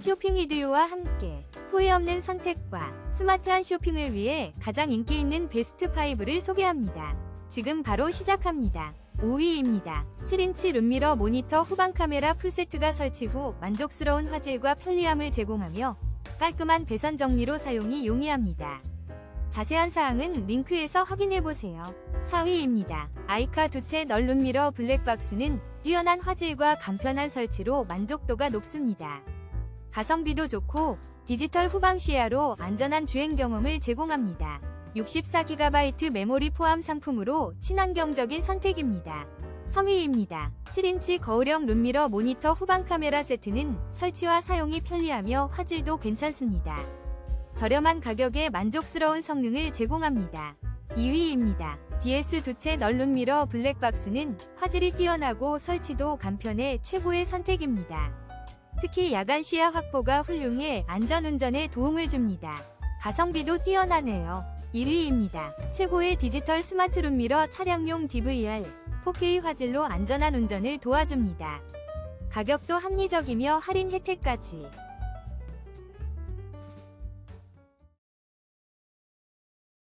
쇼핑 이디오와 함께 후회 없는 선택과 스마트한 쇼핑을 위해 가장 인기 있는 베스트 5를 소개합니다. 지금 바로 시작합니다. 5위입니다. 7인치 룸미러 모니터 후방 카메라 풀세트가 설치 후 만족스러운 화질과 편리함을 제공하며 깔끔한 배선 정리로 사용이 용이합니다. 자세한 사항은 링크에서 확인해보세요. 4위입니다. 아이카 두채 널룸미러 블랙박스는 뛰어난 화질과 간편한 설치로 만족도가 높습니다. 가성비도 좋고 디지털 후방 시야로 안전한 주행 경험을 제공합니다. 64GB 메모리 포함 상품으로 친환경적인 선택입니다. 3위입니다. 7인치 거울형 룸미러 모니터 후방 카메라 세트는 설치와 사용이 편리하며 화질도 괜찮습니다. 저렴한 가격에 만족스러운 성능을 제공합니다. 2위입니다. DS 두채 널룸 미러 블랙박스는 화질이 뛰어나고 설치도 간편해 최고의 선택입니다. 특히 야간 시야 확보가 훌륭해 안전운전에 도움을 줍니다. 가성비도 뛰어나네요. 1위입니다. 최고의 디지털 스마트 룸미러 차량용 DVR 4K 화질로 안전한 운전을 도와줍니다. 가격도 합리적이며 할인 혜택까지